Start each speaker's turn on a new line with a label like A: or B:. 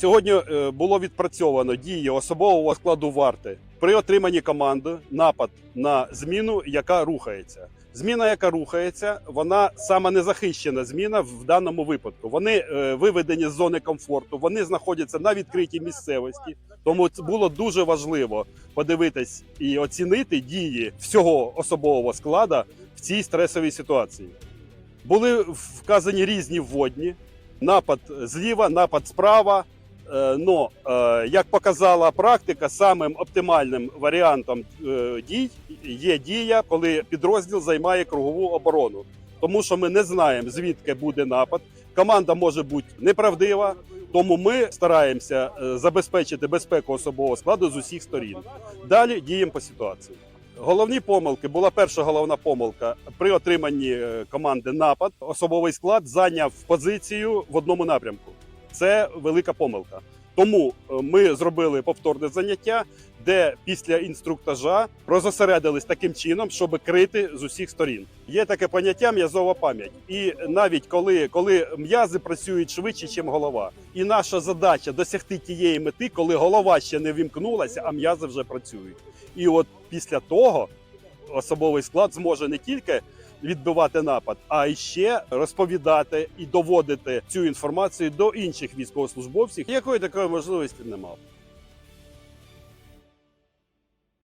A: Сьогодні е, було відпрацьовано дії особового складу варти при отриманні команди напад на зміну, яка рухається. Зміна, яка рухається, вона саме незахищена зміна в даному випадку. Вони е, виведені з зони комфорту, вони знаходяться на відкритій місцевості. Тому було дуже важливо подивитись і оцінити дії всього особового складу в цій стресовій ситуації. Були вказані різні вводні: напад зліва, напад справа. Е, Но, е, як показала практика, самим оптимальним варіантом е, дій є дія, коли підрозділ займає кругову оборону. Тому що ми не знаємо, звідки буде напад. Команда може бути неправдива, тому ми стараємося забезпечити безпеку особового складу з усіх сторін. Далі діємо по ситуації. Головні помилки була перша головна помилка при отриманні команди напад. Особовий склад зайняв позицію в одному напрямку. Це велика помилка. Тому е, ми зробили повторне заняття, де після інструктажа розосередились таким чином, щоб крити з усіх сторін. Є таке поняття м'язова пам'ять. І навіть коли, коли м'язи працюють швидше, ніж голова, і наша задача досягти тієї мети, коли голова ще не вімкнулася, а м'язи вже працюють. І от після того особовий склад зможе не тільки відбивати напад, а й ще розповідати і доводити цю інформацію до інших військовослужбовців, якої такої можливості не мав.